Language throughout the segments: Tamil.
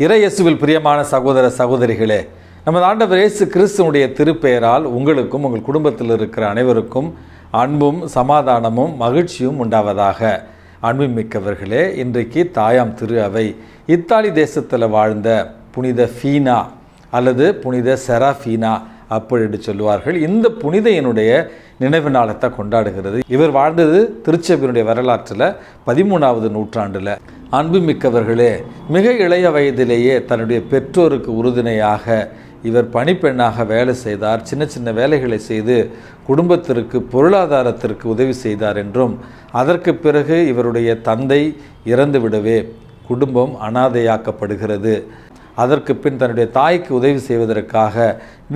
இறையேசுவில் பிரியமான சகோதர சகோதரிகளே நமது ஆண்டவர் இயேசு கிறிஸ்துவனுடைய திருப்பெயரால் உங்களுக்கும் உங்கள் குடும்பத்தில் இருக்கிற அனைவருக்கும் அன்பும் சமாதானமும் மகிழ்ச்சியும் உண்டாவதாக. அன்புமிக்கவர்களே இன்றைக்கு தாயாம் திரு அவை இத்தாலி தேசத்தில் வாழ்ந்த புனித ஃபீனா அல்லது புனித செராஃபீனா அப்படி சொல்லுவார்கள். இந்த புனிதையினுடைய நினைவு நாளத்தை கொண்டாடுகிறது. இவர் வாழ்ந்தது திருச்செபியனுடைய வரலாற்றில் பதிமூணாவது நூற்றாண்டில். அன்புமிக்கவர்களே மிக இளைய வயதிலேயே தன்னுடைய பெற்றோருக்கு உறுதுணையாக இவர் பணிப்பெண்ணாக வேலை செய்தார். சின்ன சின்ன வேலைகளை செய்து குடும்பத்திற்கு பொருளாதாரத்திற்கு உதவி செய்தார் என்றும் அதற்கு பிறகு இவருடைய தந்தை இறந்துவிடவே குடும்பம் அனாதையாக்கப்படுகிறது. அதற்கு பின் தன்னுடைய தாய்க்கு உதவி செய்வதற்காக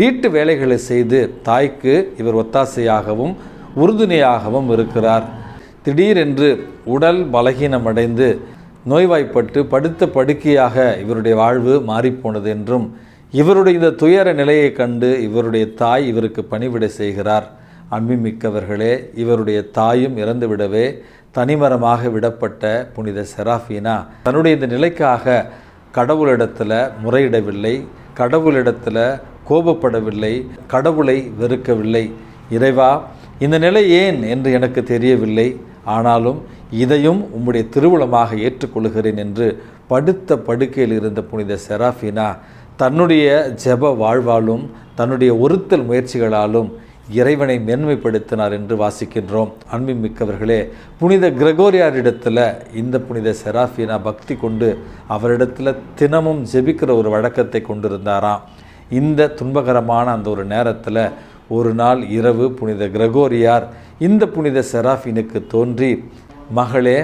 வீட்டு வேலைகளை செய்து தாய்க்கு இவர் ஒத்தாசையாகவும் உறுதுணையாகவும் இருக்கிறார். திடீரென்று உடல் பலகீனமடைந்து நோய்வாய்ப்பட்டு படுத்த படுக்கையாக இவருடைய வாழ்வு மாறிப்போனது என்றும் இவருடைய இந்த துயர நிலையை கண்டு இவருடைய தாய் இவருக்கு பணிவிடை செய்கிறார். அன்புமிக்கவர்களே இவருடைய தாயும் இறந்துவிடவே தனிமரமாக விடப்பட்ட புனித செராஃபீனா தன்னுடைய இந்த நிலைக்காக கடவுளிடத்தில் முறையிடவில்லை கடவுளிடத்தில் கோபப்படவில்லை கடவுளை வெறுக்கவில்லை. இறைவா இந்த நிலை ஏன் என்று எனக்கு தெரியவில்லை. ஆனாலும் இதையும் உம்முடைய திருவுளமாக ஏற்றுக்கொள்கிறேன் என்று படுத்த படுக்கையில் இருந்த புனித செராஃபினா தன்னுடைய ஜெப வாழ்வாலும் தன்னுடைய ஒருத்தல் முயற்சிகளாலும் இறைவனை மேன்மைப்படுத்தினார் என்று வாசிக்கின்றோம். அன்புமிக்கவர்களே புனித கிரகோரியாரிடத்தில் இந்த புனித செராஃபினா பக்தி கொண்டு அவரிடத்தில் தினமும் ஜெபிக்கிற ஒரு வழக்கத்தை கொண்டிருந்தாராம் இந்த துன்பகரமான அந்த ஒரு நேரத்தில் ஒரு நாள் இரவு புனித கிரகோரியார் இந்த புனித செராஃபினுக்கு தோன்றி மகளே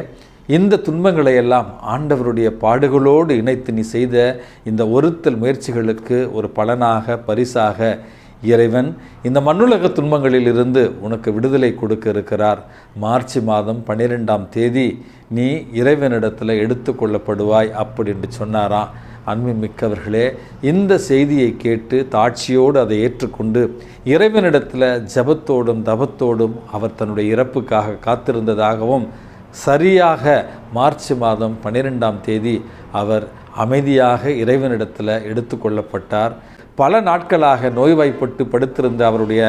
இந்த துன்பங்களை எல்லாம் ஆண்டவருடைய பாடுகளோடு இணைத்து நீ செய்த இந்த ஒருத்தல் முயற்சிகளுக்கு ஒரு பலனாக பரிசாக இறைவன் இந்த மண்ணுலக துன்பங்களில் இருந்து உனக்கு விடுதலை கொடுக்க இருக்கிறார். மார்ச் மாதம் பன்னிரெண்டாம் தேதி நீ இறைவனிடத்தில் எடுத்துக்கொள்ளப்படுவாய் அப்படி என்று சொன்னாராம். அன்பு மிக்கவர்களே இந்த செய்தியை கேட்டு தாட்சியோடு அதை ஏற்றுக்கொண்டு இறைவனிடத்தில் ஜபத்தோடும் தபத்தோடும் அவர் தன்னுடைய இறப்புக்காக காத்திருந்ததாகவும் சரியாக மார்ச் மாதம் பன்னிரெண்டாம் தேதி அவர் அமைதியாக இறைவனிடத்தில் எடுத்துக்கொள்ளப்பட்டார் பல நாட்களாக நோய்வாய்ப்பட்டு படுத்திருந்த அவருடைய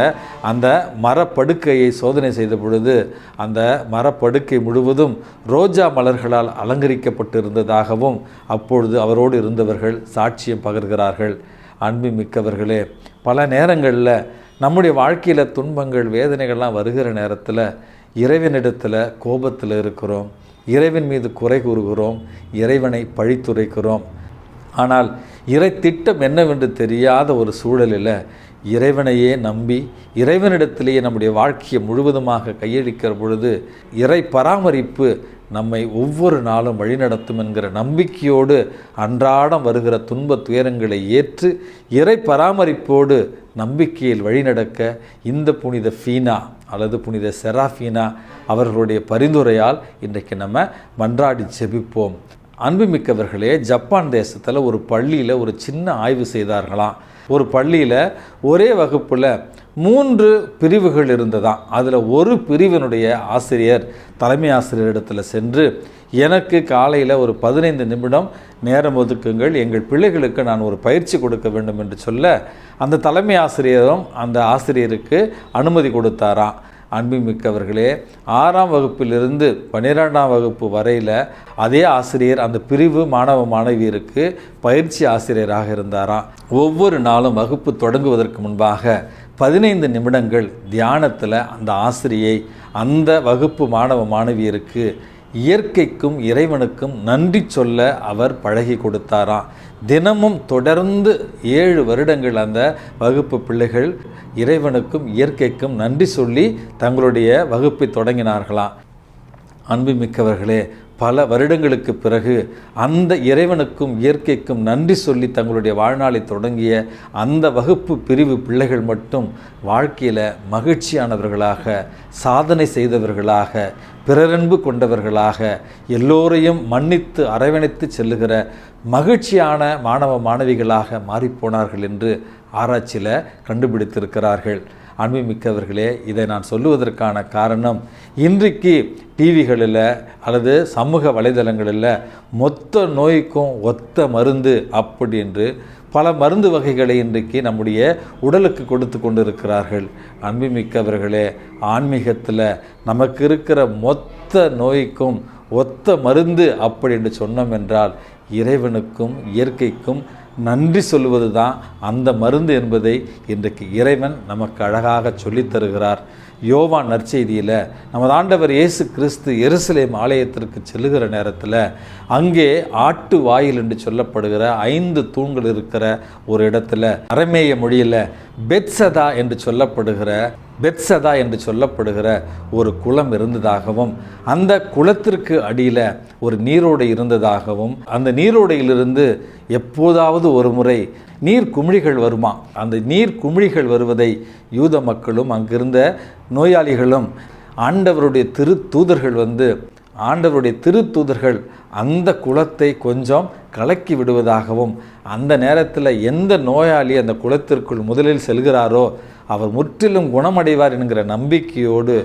அந்த மரப்படுக்கையை சோதனை செய்த பொழுது அந்த மரப்படுக்கை முழுவதும் ரோஜா மலர்களால் அலங்கரிக்கப்பட்டிருந்ததாகவும் அப்பொழுது அவரோடு இருந்தவர்கள் சாட்சியம் பகர்கிறார்கள். அன்பு மிக்கவர்களே பல நேரங்களில் நம்முடைய வாழ்க்கையில் துன்பங்கள் வேதனைகள்லாம் வருகிற நேரத்தில் இறைவனிடத்தில் கோபத்தில் இருக்கிறோம். இறைவன் மீது குறை கூறுகிறோம். இறைவனை பழித்துரைக்கிறோம். ஆனால் இறை திட்டம் என்னவென்று தெரியாத ஒரு சூழலில் இறைவனையே நம்பி இறைவனிடத்திலேயே நம்முடைய வாழ்க்கையை முழுவதுமாக கையளிக்கிற பொழுது இறை பராமரிப்பு நம்மை ஒவ்வொரு நாளும் வழிநடத்தும் என்கிற நம்பிக்கையோடு அன்றாடம் வருகிற துன்ப துயரங்களை ஏற்று இறை பராமரிப்போடு நம்பிக்கையில் வழிநடக்க இந்த புனித ஃபீனா அல்லது புனித செராஃபீனா அவர்களுடைய பரிந்துரையால் இன்றைக்கு நம்ம மன்றாடி செபிப்போம் அன்புமிக்கவர்களே ஜப்பான் தேசத்தில் ஒரு பள்ளியில் ஒரு சின்ன ஆய்வு செய்தார்களாம். ஒரு பள்ளியில் ஒரே வகுப்பில் மூன்று பிரிவுகள் இருந்ததாம். அதில் ஒரு பிரிவினுடைய ஆசிரியர் தலைமை ஆசிரியரிடத்தில் சென்று எனக்கு காலையில் ஒரு பதினைந்து நிமிடம் நேரம் ஒதுக்குங்கள் எங்கள் பிள்ளைகளுக்கு நான் ஒரு பயிற்சி கொடுக்க வேண்டும் என்று சொல்ல அந்த தலைமை ஆசிரியரும் அந்த ஆசிரியருக்கு அனுமதி கொடுத்தாராம். அன்புமிக்கவர்களே ஆறாம் வகுப்பிலிருந்து பன்னிரெண்டாம் வகுப்பு வரையில் அதே ஆசிரியர் அந்த பிரிவு மாணவ மாணவியருக்கு பயிற்சி ஆசிரியராக இருந்தாராம். ஒவ்வொரு நாளும் வகுப்பு தொடங்குவதற்கு முன்பாக பதினைந்து நிமிடங்கள் தியானத்தில் அந்த ஆசிரியை அந்த வகுப்பு மாணவ மாணவியருக்கு இயற்கைக்கும் இறைவனுக்கும் நன்றி சொல்ல அவர் பழகி கொடுத்தாராம். தினமும் தொடர்ந்து ஏழு வருடங்கள் அந்த வகுப்பு பிள்ளைகள் இறைவனுக்கும் இயற்கைக்கும் நன்றி சொல்லி தங்களுடைய வகுப்பை தொடங்கினார்களாம் அன்புமிக்கவர்களே பல வருடங்களுக்கு பிறகு அந்த இறைவனுக்கும் இயற்கைக்கும் நன்றி சொல்லி தங்களுடைய வாழ்நாளை தொடங்கிய அந்த வகுப்பு பிரிவு பிள்ளைகள் மட்டும் வாழ்க்கையில் மகிழ்ச்சியானவர்களாக சாதனை செய்தவர்களாக பிறரன்பு கொண்டவர்களாக எல்லோரையும் மன்னித்து அரவணைத்து செல்லுகிற மகிழ்ச்சியான மாணவ மாணவிகளாக மாறிப்போனார்கள் என்று ஆராய்ச்சியில் கண்டுபிடித்திருக்கிறார்கள். அன்புமிக்கவர்களே இதை நான் சொல்லுவதற்கான காரணம் இன்றைக்கு டிவிகளில் அல்லது சமூக வலைதளங்களில் மொத்த நோய்க்கும் ஒத்த மருந்து அப்படி என்று பல மருந்து வகைகளை இன்றைக்கு நம்முடைய உடலுக்கு கொடுத்து கொண்டிருக்கிறார்கள். அன்புமிக்கவர்களே ஆன்மீகத்தில் நமக்கு இருக்கிற மொத்த நோய்க்கும் ஒத்த மருந்து அப்படி என்று சொன்னோம் என்றால் இறைவனுக்கும் இயற்கைக்கும் நன்றி சொல்வது தான் அந்த மருந்து என்பதை இன்றைக்கு இறைவன் நமக்கு அழகாக சொல்லித் தருகிறார். யோவான் நற்செய்தியில் நமது ஆண்டவர் இயேசு கிறிஸ்து எருசலேம் ஆலயத்திற்கு செல்லுகிற நேரத்தில் அங்கே ஆட்டு வாயில் என்று சொல்லப்படுகிற ஐந்து தூண்கள் இருக்கிற ஒரு இடத்துல அரமேய மொழியில் பெத்சதா என்று சொல்லப்படுகிற பெத்சதா என்று சொல்லப்படுகிற ஒரு குளம் இருந்ததாகவும் அந்த குளத்திற்கு அடியில் ஒரு நீரோடை இருந்ததாகவும் அந்த நீரோடையிலிருந்து எப்போதாவது ஒரு முறை நீர் குமிழிகள் வருமா? அந்த நீர் குமிழிகள் வருவதை யூத மக்களும் அங்கிருந்த நோயாளிகளும் ஆண்டவருடைய திரு தூதர்கள் வந்து ஆண்டவருடைய திருத்தூதர்கள் அந்த குளத்தை கொஞ்சம் கலக்கி விடுவதாகவும் அந்த நேரத்தில் எந்த நோயாளி அந்த குளத்திற்குள் முதலில் செல்கிறாரோ அவர் முற்றிலும் குணமடைவார் என்கிற நம்பிக்கையோடு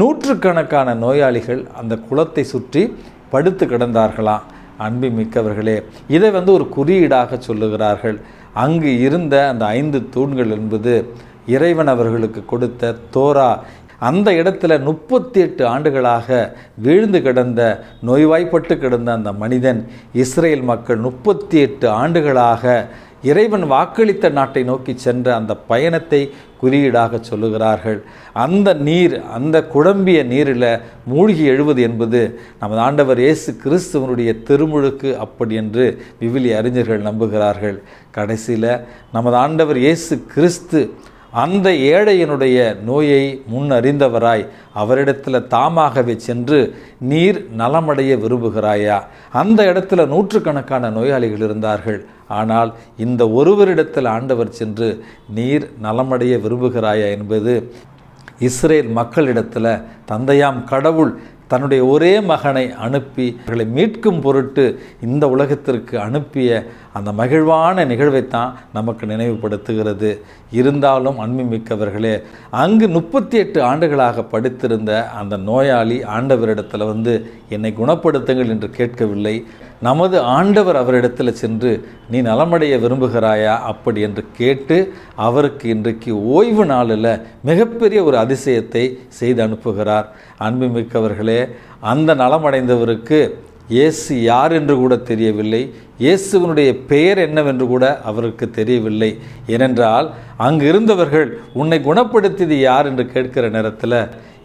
நூற்றுக்கணக்கான நோயாளிகள் அந்த குளத்தை சுற்றி படுத்து கிடந்தார்களாம் அன்பு மிக்கவர்களே இதை வந்து ஒரு குறியீடாக சொல்லுகிறார்கள். அங்கு இருந்த அந்த ஐந்து தூண்கள் என்பது இறைவன் அவர்களுக்கு கொடுத்த தோரா. அந்த இடத்துல முப்பத்தி எட்டு ஆண்டுகளாக வீழ்ந்து கிடந்த நோய்வாய்ப்பட்டு கிடந்த அந்த மனிதன் இஸ்ரேல் மக்கள் முப்பத்தி எட்டு ஆண்டுகளாக இறைவன் வாக்களித்த நாட்டை நோக்கி சென்ற அந்த பயணத்தை குறியீடாக சொல்லுகிறார்கள். அந்த நீர் அந்த குழம்பிய நீரில் மூழ்கி எழுவது என்பது நமது ஆண்டவர் இயேசு கிறிஸ்துவனுடைய திருமுழுக்கு அப்படி என்று விவிலி அறிஞர்கள் நம்புகிறார்கள். கடைசியில் நமது ஆண்டவர் இயேசு கிறிஸ்து அந்த ஏழையினுடைய நோயை முன் அறிந்தவராய் அவரிடத்தில் தாமாகவே சென்று நீர் நலமடைய விரும்புகிறாயா? அந்த இடத்துல நூற்றுக்கணக்கான நோயாளிகள் இருந்தார்கள். ஆனால் இந்த ஒருவரிடத்தில் ஆண்டவர் சென்று நீர் நலமடைய விரும்புகிறாயா என்பது இஸ்ரேல் மக்களிடத்தில் தந்தையாம் கடவுள் தன்னுடைய ஒரே மகனை அனுப்பி அவர்களை மீட்கும் பொருட்டு இந்த உலகத்திற்கு அனுப்பிய அந்த மகிழ்வான நிகழ்வைத்தான் நமக்கு நினைவுபடுத்துகிறது. இருந்தாலும் அன்புமிக்கவர்களே அங்கு முப்பத்தி எட்டு ஆண்டுகளாக படித்திருந்த அந்த நோயாளி ஆண்டவரிடத்தில் வந்து என்னை குணப்படுத்துங்கள் என்று கேட்கவில்லை. நமது ஆண்டவர் அவரிடத்தில் சென்று நீ நலமடைய விரும்புகிறாயா? அப்படி என்று கேட்டு அவருக்கு இன்றைக்கு ஓய்வு நாளில் மிகப்பெரிய ஒரு அதிசயத்தை செய்து அனுப்புகிறார். அன்புமிக்கவர்களே அந்த நலமடைந்தவருக்கு இயேசு யார் என்று கூட தெரியவில்லை. இயேசுவனுடைய பெயர் என்னவென்று கூட அவருக்கு தெரியவில்லை. ஏனென்றால் அங்கு இருந்தவர்கள் உன்னை குணப்படுத்தியது யார் என்று கேட்கிற நேரத்தில்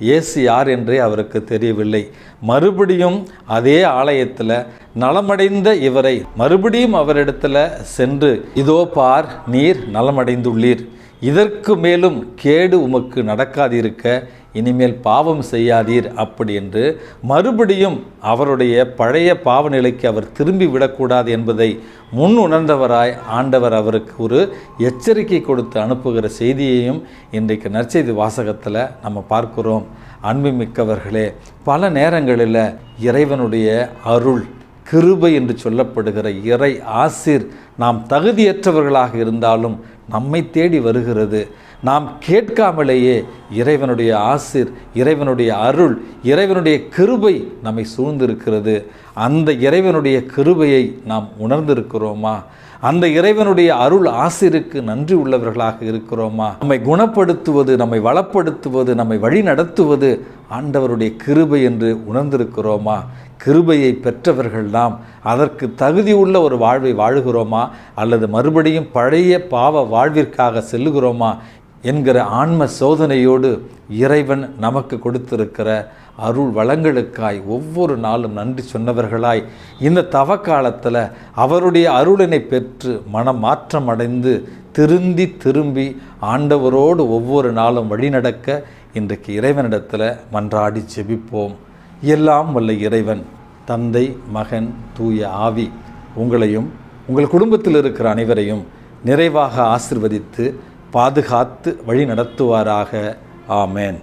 இயேசு யார் என்றே அவருக்கு தெரியவில்லை. மறுபடியும் அதே ஆலயத்தில் நலமடைந்த இவரை மறுபடியும் அவரிடத்தில் சென்று இதோ பார் நீர் நலமடைந்துள்ளீர். இதற்கு மேலும் கேடு உமக்கு நடக்காதிருக்க இனிமேல் பாவம் செய்யாதீர் அப்படி என்று மறுபடியும் அவருடைய பழைய பாவ நிலைக்கு அவர் திரும்பி விடக்கூடாது என்பதை முன் உணர்ந்தவராய் ஆண்டவர் அவருக்கு ஒரு எச்சரிக்கை கொடுத்து அனுப்புகிற செய்தியையும் இன்றைக்கு நற்செய்தி வாசகத்தில் நம்ம பார்க்கிறோம். அன்புமிக்கவர்களே பல நேரங்களில் இறைவனுடைய அருள் கிருபை என்று சொல்லப்படுகிற இறை ஆசிர் நாம் தகுதியற்றவர்களாக இருந்தாலும் நம்மை தேடி வருகிறது. நாம் கேட்காமலேயே இறைவனுடைய ஆசிர் இறைவனுடைய அருள் இறைவனுடைய கிருபை நம்மை சூழ்ந்திருக்கிறது. அந்த இறைவனுடைய கிருபையை நாம் உணர்ந்திருக்கிறோமா? அந்த இறைவனுடைய அருள் ஆசிருக்கு நன்றி உள்ளவர்களாக இருக்கிறோமா? நம்மை குணப்படுத்துவது நம்மை வளப்படுத்துவது நம்மை வழி நடத்துவது ஆண்டவருடைய கிருபை என்று உணர்ந்திருக்கிறோமா? கிருபையை பெற்றவர்கள் நாம் அதற்கு தகுதி உள்ள ஒரு வாழ்வை வாழுகிறோமா? அல்லது மறுபடியும் பழைய பாவ வாழ்விற்காக செல்லுகிறோமா? என்கிற ஆன்ம சோதனையோடு இறைவன் நமக்கு கொடுத்திருக்கிற அருள் வளங்களுக்காய் ஒவ்வொரு நாளும் நன்றி சொன்னவர்களாய். இந்த தவ காலத்தில் அவருடைய அருளினை பெற்று மனம் மாற்றம் அடைந்து திருந்தி திரும்பி ஆண்டவரோடு ஒவ்வொரு நாளும் வழிநடக்க இன்றைக்கு இறைவனிடத்தில் மன்றாடி செபிப்போம் எல்லாம் வல்ல இறைவன் தந்தை மகன் தூய ஆவி உங்களையும் உங்கள் குடும்பத்தில் இருக்கிற அனைவரையும் நிறைவாக ஆசிர்வதித்து பாதுகாத்து வழி நடத்துவாராக ஆமேன்.